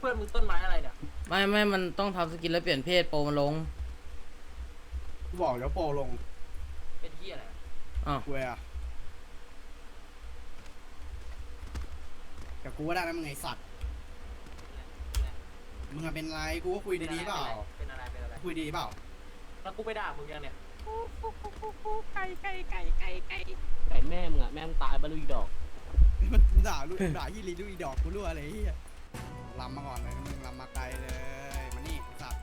เพื่อนมึงต้นไม้อะไรเนี่ยไม่ไม่มันต้องทำสกินแล้วเปลี่ยนเพศโปรมันลงกูบอกแล้วโปรลงเป็นที่อะไรอ้าวกูอะแต่กูว่าได้นะมึงไอสัตว์ มึงอะเป็นไร กูก็คุยดีๆเปล่า เป็นอะไรเป็นอะไรคุยดีเปล่า แล้วกูไปด่ามึงยังเนี่ยไก่ไก่ไก่ไก่ไก่ไก่แม่มึงอะแม่มึงตายไปลูกอีดอก มันด่าลูกด่ายี่ลีลูกอีดอกกูรู้อะไรเฮีย ลำมาก่อนเลยนะมึงลำมาไกลเลย มานี่ไอ้สัตว์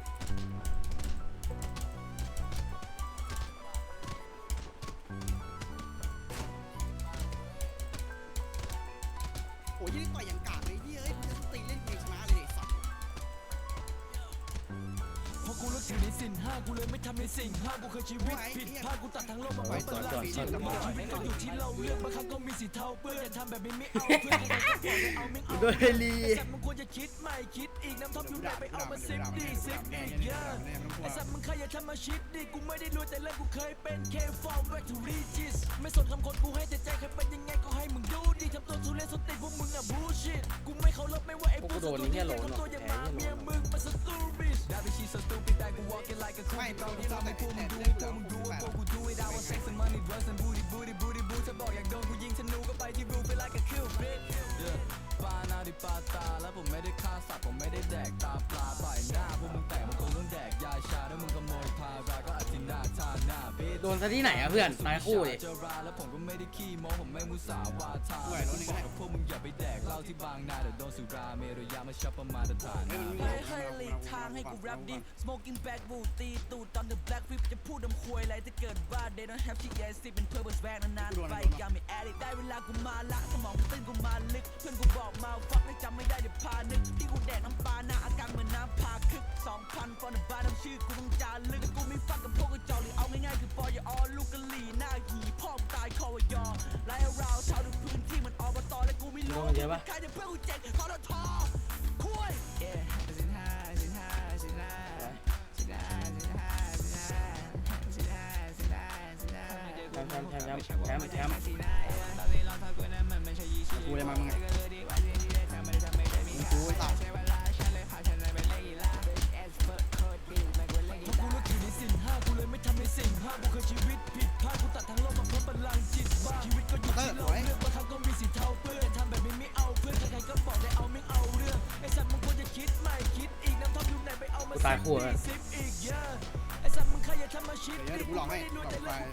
โอ้ยยี่นี่ต่อยอย่าง อยู่ในสินห้ากูเลยไม่ทำในสิ่งห้ากูเคยชีวิตผิดพลาดกูตัดทั้งโลกมาไปเป็นต่อลาก่อนชีก่อนวิตก่อนชีวิตก็อยู่ที่เราเลือกบางครั้งก็มีสิทธิ์เทาเปื้อนแต่ทำแบบนี้ไม่เอาเพื่อนใครๆก็บอกให้เอาไม่เอาโดยลีไอ้สัตว์มึงควรจะคิดใหม่คิดอีกน้ำทับอยู่ไหนไปเอามาซิปดีซิปอีกเยอะไอ้สัตว์มึงใครอย่าทำมาชิดดิกูไม่ได้รวยแต่แรกกูเคยเป็นเคฟอร์มแวทูรีจิสไม่สนคำคนกูให้แต่ใจใครเป็นยังไงก็ให้มึงดูดิทำตัวทุเรศสติพวกมึงอะบูชิตกูไม่เคารพไม่ว่าไอ้พวกสตูดิโอทำตัวอย่างหมาเมียมึงมันสตูบิชได้ไปชีสตูปิดแต่กู walking like a creep. Don't get on me, pull me, do it, pull me, do it, pull me, do it. I was chasing money, drugs and booty, booty, booty, booty. จะบอกอยากโดนกูยิงธนูก็ไปที่รูป feel like a cupid yeah ปานาดิปาตาและผมไม่ได้ ดนซะที่ไหนอะเพื่อนนายคู่ดิเลสองพันฟอนด์บาร์น้ำชื่อกูต้องจาลึกกูไม่ฟักกับพวกกระจอกหรืเอาง่ายๆคือปอย your all ลูกกะหลี่หน้าหีพ่อมตายคอวยอไล่ราวชาวทุกพื้นที่มันอบตและกูไม่รู้โดนเยอะปะใครจะเพื่อนกูเจ็บทอททคุย yeah สินห้าสินห้าสินห้าสินห้าสินห้าสินห้าสินห้าสินห้าสินห้าแชมป์แชมป์แชมป์แชมป์แชมป์กูเลยมามึงอะมึง ตายคู่อะเดี๋ยวเดี๋ยวกูลองให้ลองไฟล์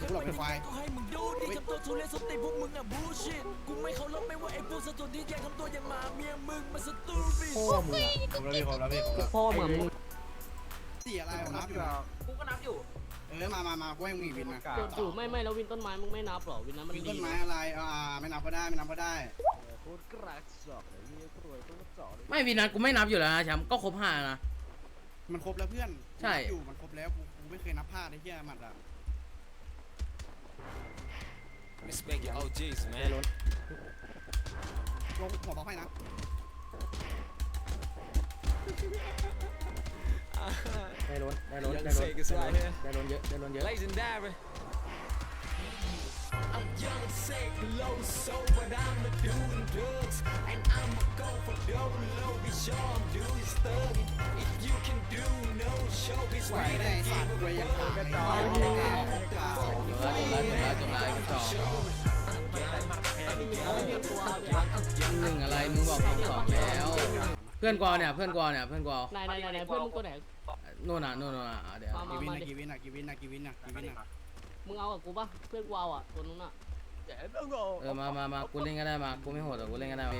กูลองเป็นไฟล์พ่อมึงอะผมรับพี่ผมรับพี่ผมรับพ่อเหมือนมึงสีอะไรผมนับอยู่นะกูก็นับอยู่ เออมามามากูให้มึงอีกวินมาอยู่ไม่ไม่แล้ววินต้นไม้มึงไม่นับเหรอวินนั้นมันดีต้นไม้อะไรอ่าไม่นับก็ได้ไม่นับก็ได้ พูดกระจอกเลยนี่กรวยก็จอกเลยไม่วีนัทกูไม่นับอยู่แล้วนะแชมป์ก็ครบห้านะ มันครบแล้วเพื่อนใช่ อยู่มันครบแล้วกูกูไม่เคยนับพลาดไอ้เหี้ยหมัดอะ Respect your OGs, ได้ man. ล้นลงหัวบล็อกให้นะ ได้ล้นได้ล้น Young ได้ล้น Sig is right here. ได้ล้นเยอะได้ล้นเยอะ Legendary. I'm young, sick, low, so but I'm a doing drugs And I'ma go for dough low, be sure I'm doing stuff If you can do no show, be ไหว sweet ได้ไอ้ and สัต give ว์ a เวยยังขาดเลยจบแล้วจบแล้วจบแล้วจบแล้วจบแล้วจบแล้วหนึ่งอะไรมึงบอกผมสองแล้ว เพื่อนกวาวเนี่ยเพื่อนกวาวเนี่ยเพื่อนกวาวนายนายนายเพื่อนมึงตัวไหนนู่นน่ะนู่นน่ะอะเดี๋ยวมากีมาวินมานะดิกีวินนะกีวินนะกีวินนะกีวินนะมึงเอากับกูป่ะ เพื่อนกูเอาอะตัวนู้นอะ เออมามามากูเล่นก็ได้มากูไม่โหดหรอกกูเล่นก็ได้มา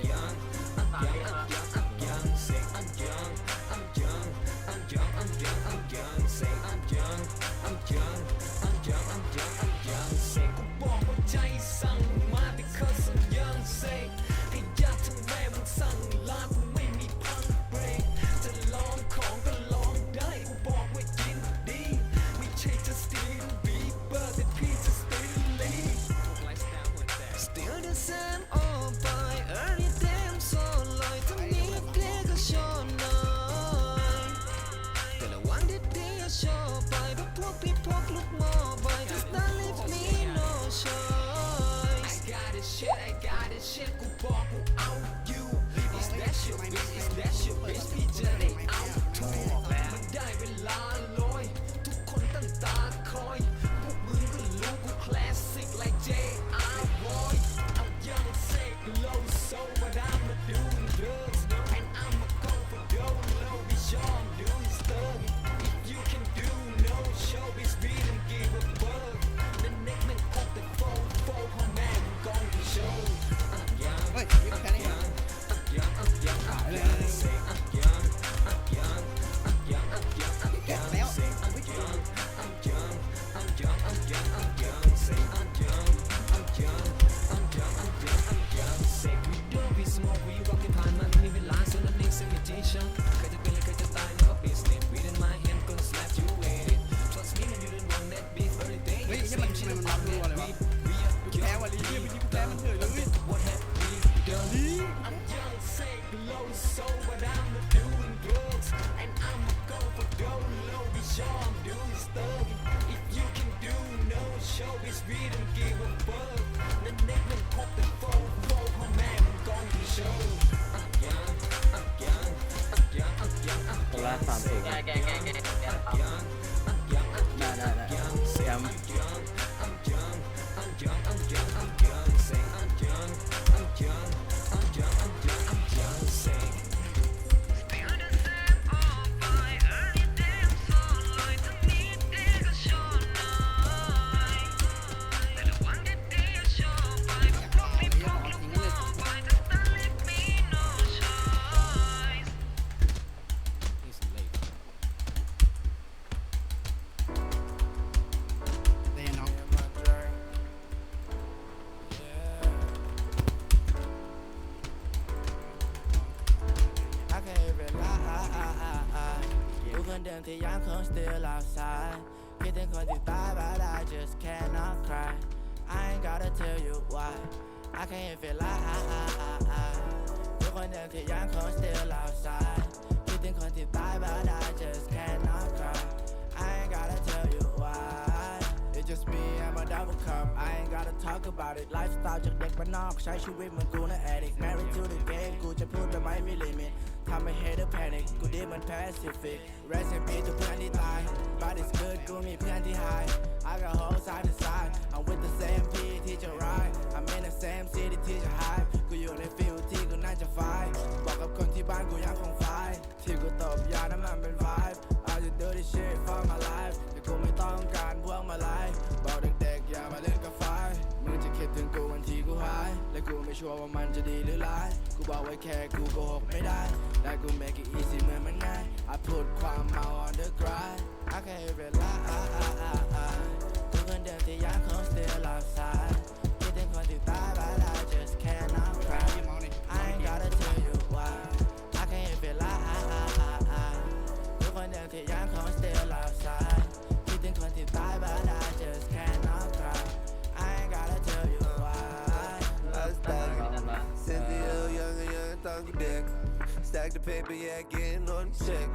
I'm คนละสามสิบแกแกแกแกแก young, I'm young, I'm ได้ได้ได้ young, แชมป์ young, I'm young, I'm young, I'm young, I'm young, กูคนเดิมที่ยังคง still outside คิดถึงคนที่ตาย but I just cannot cry I ain't gotta tell you why I can't even lie กูคนเดิมที่ยังคง still outside คิดถึงคนที่ตาย but I just cannot cry I ain't gotta tell you why It's just me I'm a double cup I ain't gotta talk about it lifestyle จากเด็กบ้านนอกใช้ชีวิตเหมือนกูนะ addict married to the game ทำให้ hater panic กูดีเหมือน Pacific rest in peace ทุกเพื่อนที่ตาย but it's good กูมีเพื่อนที่ high I got whole side to side I'm with the same P ที่จะ ride I'm in the same city ที่จะ high กูอยู่ในฟิลที่กูน่าจะ fight บอกกับ ถึงกูวันที่กูหาย และกูไม่ชัวร์ว่ามันจะดีหรือร้าย กูบอกไว้แค่กูโกหกไม่ได้ และกู make it easy เหมือนมันง่าย I put ความเมา on the grind I can't even lie กูคนเดิมที่ยังคง still outside คิดถึงคนที่ตายไปแล้ว Since the young,